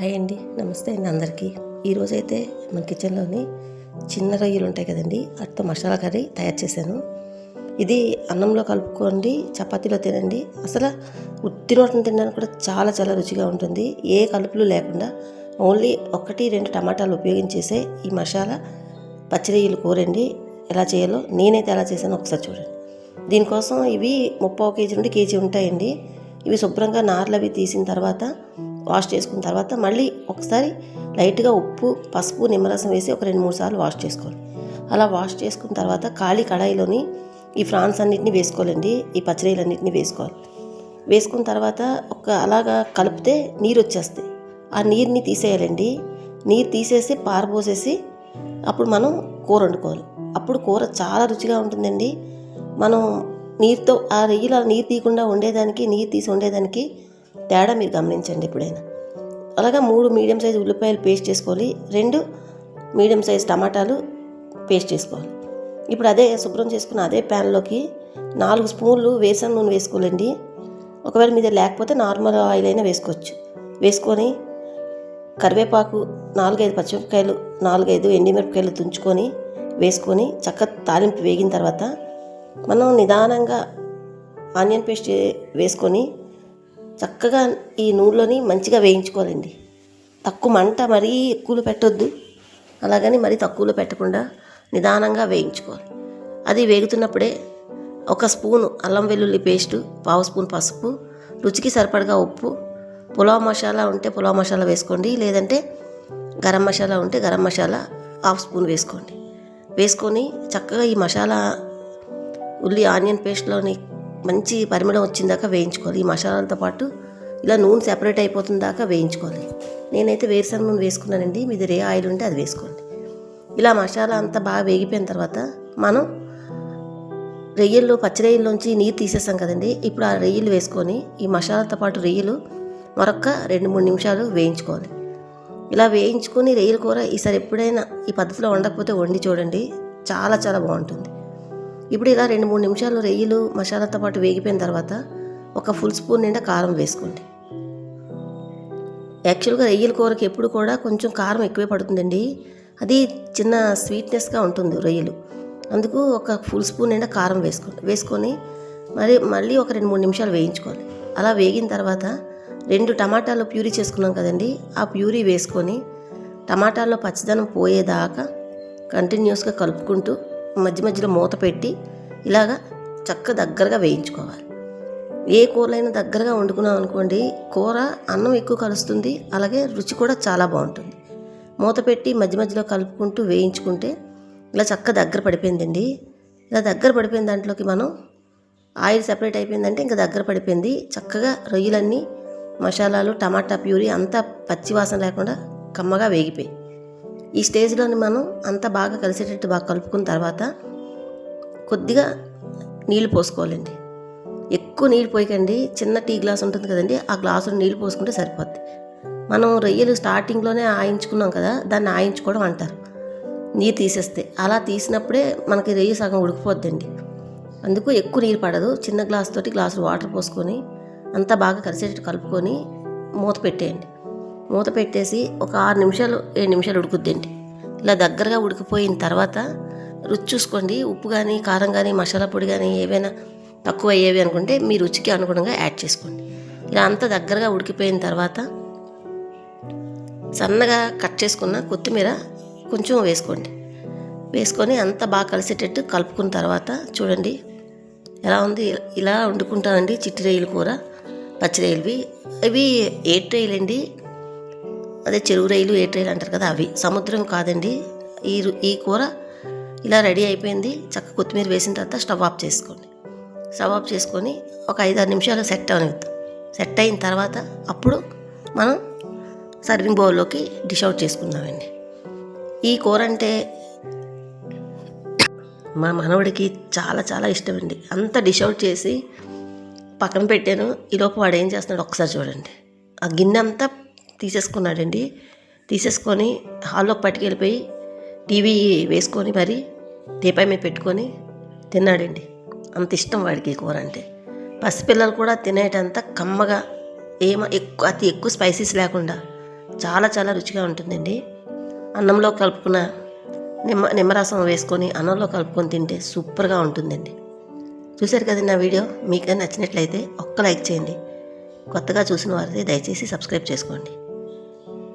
Hi అండి. నమస్తే అండి అందరికీ. ఈరోజైతే మన కిచెన్లోని చిన్న రొయ్యలు ఉంటాయి కదండి వాటితో మసాలా కర్రీ తయారు చేశాను. ఇది అన్నంలో కలుపుకోండి చపాతీలో తినండి. అసలు ఉత్తి రోటిని తినడానికి కూడా చాలా చాలా రుచిగా ఉంటుంది. ఏ కలుపులు లేకుండా ఓన్లీ ఒకటి రెండు టమాటాలు ఉపయోగించేసే ఈ మసాలా పచ్చిరొయ్యలు కూరండి. ఎలా చేయాలో నేనైతే ఎలా చేశానో ఒకసారి చూడండి. దీనికోసం ఇవి ముప్పై కేజీ నుండి కేజీ ఉంటాయండి. ఇవి శుభ్రంగా నార్లు అవి తీసిన తర్వాత వాష్ చేసుకున్న తర్వాత మళ్ళీ ఒకసారి లైట్గా ఉప్పు పసుపు నిమ్మరసం వేసి ఒక రెండు మూడు సార్లు వాష్ చేసుకోవాలి. అలా వాష్ చేసుకున్న తర్వాత ఖాళీ కడాయిలోని ఈ ఫ్రాన్స్ అన్నిటిని వేసుకోవాలండి. ఈ పచ్చిరొయ్యలన్నిటిని వేసుకోవాలి. వేసుకున్న తర్వాత ఒక అలాగా కలిపితే నీరు వచ్చేస్తాయి. ఆ నీరుని తీసేయాలండి. నీరు తీసేసి పారబోసేసి అప్పుడు మనం కూర వండుకోవాలి. అప్పుడు కూర చాలా రుచిగా ఉంటుందండి. మనం నీరుతో ఆ రెయ్యిలో నీరు తీయకుండా వండేదానికి నీరు తీసి వండేదానికి తేడా మీరు గమనించండి ఎప్పుడైనా. అలాగా మూడు మీడియం సైజు ఉల్లిపాయలు పేస్ట్ చేసుకోవాలి. రెండు మీడియం సైజు టమాటాలు పేస్ట్ చేసుకోవాలి. ఇప్పుడు అదే శుభ్రం చేసుకున్న అదే ప్యాన్లోకి నాలుగు స్పూన్లు వేసన నూనె వేసుకోవాలండి. ఒకవేళ మీద లేకపోతే నార్మల్ ఆయిల్ అయినా వేసుకోవచ్చు. వేసుకొని కరివేపాకు నాలుగైదు పచ్చిమిరపకాయలు నాలుగైదు ఎండిమిరపకాయలు తుంచుకొని వేసుకొని చక్క తాలింపు వేగిన తర్వాత మనం నిదానంగా ఆనియన్ పేస్ట్ వేసుకొని చక్కగా ఈ నూనెలోని మంచిగా వేయించుకోవాలండి. తక్కువ మంట మరీ ఎక్కువలో పెట్టొద్దు. అలాగని మరీ తక్కువలో పెట్టకుండా నిదానంగా వేయించుకోవాలి. అది వేగుతున్నప్పుడే ఒక స్పూను అల్లం వెల్లుల్లి పేస్టు పావు స్పూన్ పసుపు రుచికి సరిపడగా ఉప్పు పులావ్ మసాలా ఉంటే పులావ్ మసాలా వేసుకోండి లేదంటే గరం మసాలా ఉంటే గరం మసాలా హాఫ్ స్పూన్ వేసుకోండి. వేసుకొని చక్కగా ఈ మసాలా ఉల్లి ఆనియన్ పేస్ట్లోని మంచి పరిమళం వచ్చిందాకా వేయించుకోవాలి. ఈ మసాలాలతో పాటు ఇలా నూనె సెపరేట్ అయిపోతుంది దాకా వేయించుకోవాలి. నేనైతే వేరుశనగ నూనె వేసుకున్నానండి. మీ దగ్గర ఏ ఆయిల్ ఉంటే అది వేసుకోండి. ఇలా మసాలా అంతా బాగా వేగిపోయిన తర్వాత మనం రొయ్యల్లో పచ్చి రొయ్యల్లోంచి నీరు తీసేసాం కదండి. ఇప్పుడు ఆ రొయ్యలు వేసుకొని ఈ మసాలాతో పాటు రొయ్యలు మరొక రెండు మూడు నిమిషాలు వేయించుకోవాలి. ఇలా వేయించుకొని రొయ్యల కూర ఈసారి ఎప్పుడైనా ఈ పద్ధతిలో వండకపోతే వండి చూడండి. చాలా చాలా బాగుంటుంది. ఇప్పుడు ఇలా రెండు మూడు నిమిషాలు రొయ్యలు మసాలాతో పాటు వేగిపోయిన తర్వాత ఒక ఫుల్ స్పూన్ నిండా కారం వేసుకోండి. యాక్చువల్గా రొయ్యల కూరకి ఎప్పుడు కూడా కొంచెం కారం ఎక్కువే పడుతుందండి. అది చిన్న స్వీట్నెస్గా ఉంటుంది రొయ్యలు అందుకు ఒక ఫుల్ స్పూన్ నిండా కారం వేసుకోండి. వేసుకొని మరి మళ్ళీ ఒక రెండు మూడు నిమిషాలు వేయించుకోవాలి. అలా వేగిన తర్వాత రెండు టమాటాలు ప్యూరీ చేసుకున్నాం కదండి. ఆ ప్యూరీ వేసుకొని టమాటాల్లో పచ్చదనం పోయేదాకా కంటిన్యూస్గా కలుపుకుంటూ మధ్య మధ్యలో మూత పెట్టి ఇలాగా చక్క దగ్గరగా వేయించుకోవాలి. ఏ కూరలైనా దగ్గరగా వండుకున్నాం అనుకోండి కూర అన్నం ఎక్కువ కలుస్తుంది అలాగే రుచి కూడా చాలా బాగుంటుంది. మూత పెట్టి మధ్య మధ్యలో కలుపుకుంటూ వేయించుకుంటే ఇలా చక్క దగ్గర పడిపోయిందండి. ఇలా దగ్గర పడిపోయిన దాంట్లోకి మనం ఆయిల్ సెపరేట్ అయిపోయిందంటే ఇంకా దగ్గర పడిపోయింది. చక్కగా రొయ్యలన్నీ మసాలాలు టమాటా ప్యూరీ అంతా పచ్చివాసన లేకుండా కమ్మగా వేగిపోయి ఈ స్టేజ్లోని మనం అంతా బాగా కలిసేటట్టు బాగా కలుపుకున్న తర్వాత కొద్దిగా నీళ్ళు పోసుకోవాలండి. ఎక్కువ నీళ్ళు పోయకండి. చిన్న టీ గ్లాస్ ఉంటుంది కదండి ఆ గ్లాసులో నీళ్ళు పోసుకుంటే సరిపోద్ది. మనం రొయ్యలు స్టార్టింగ్లోనే ఆయించుకున్నాం కదా దాన్ని ఆయించుకోవడం అంటారు. నీరు తీసేస్తే. అలా తీసినప్పుడే మనకి రొయ్య సగం ఉడికిపోద్దండి. అందుకు ఎక్కువ నీరు పడదు. చిన్న గ్లాస్ తోటి గ్లాసు వాటర్ పోసుకొని అంతా బాగా కలిసేటట్టు కలుపుకొని మూత పెట్టేయండి. మూత పెట్టేసి ఒక ఆరు నిమిషాలు ఏడు నిమిషాలు ఉడుకుద్దండి ఇలా దగ్గరగా ఉడికిపోయిన తర్వాత రుచి చూసుకోండి. ఉప్పు కానీ కారం కానీ మసాలా పొడి కానీ ఏవైనా తక్కువ అయ్యేవి అనుకుంటే మీ రుచికి అనుగుణంగా యాడ్ చేసుకోండి. ఇలా అంతా దగ్గరగా ఉడికిపోయిన తర్వాత సన్నగా కట్ చేసుకున్న కొత్తిమీర కొంచెం వేసుకోండి. వేసుకొని అంతా బాగా కలిసేటట్టు కలుపుకున్న తర్వాత చూడండి ఎలా ఉంది. ఇలా వండుకుంటానండి చిట్టి రొయ్యల కూర పచ్చి అవి ఇవి ఏట్ అదే చెరువు రైలు ఏ ట్రైలు అంటారు కదా అవి. సముద్రం కాదండి. ఈ ఈ కూర ఇలా రెడీ అయిపోయింది. చక్క కొత్తిమీర వేసిన తర్వాత స్టవ్ ఆఫ్ చేసుకోండి. స్టవ్ ఆఫ్ చేసుకొని ఒక ఐదు ఆరు నిమిషాలు సెట్ అవనిద్దాం సెట్ అయిన తర్వాత అప్పుడు మనం సర్వింగ్ బౌల్లోకి డిష్ అవుట్ చేసుకుందామండి. ఈ కూర అంటే మా మనవడికి చాలా చాలా ఇష్టమండి. అంత డిష్ అవుట్ చేసి పక్కన పెట్టాను. ఈలోపు వాడు ఏం చేస్తున్నాడు? ఒకసారి చూడండి. ఆ గిన్నె అంతా తీసేసుకున్నాడండి. తీసేసుకొని హాల్లోకి పట్టుకెళ్ళిపోయి టీవీ వేసుకొని మరి దీపాయి మీద పెట్టుకొని తిన్నాడండి. అంత ఇష్టం వాడికి కూర అంటే. పసిపిల్లలు కూడా తినేటంత కమ్మగా ఏమ ఎక్కువ అతి ఎక్కువ స్పైసీస్ లేకుండా చాలా చాలా రుచిగా ఉంటుందండి. అన్నంలో కలుపుకున్న నిమ్మ నిమ్మరసం వేసుకొని అన్నంలో కలుపుకొని తింటే సూపర్గా ఉంటుందండి. చూశారు కదండి నా వీడియో? మీకు నచ్చినట్లయితే ఒక్క లైక్ చేయండి. కొత్తగా చూసిన వారైతే దయచేసి సబ్స్క్రైబ్ చేసుకోండి.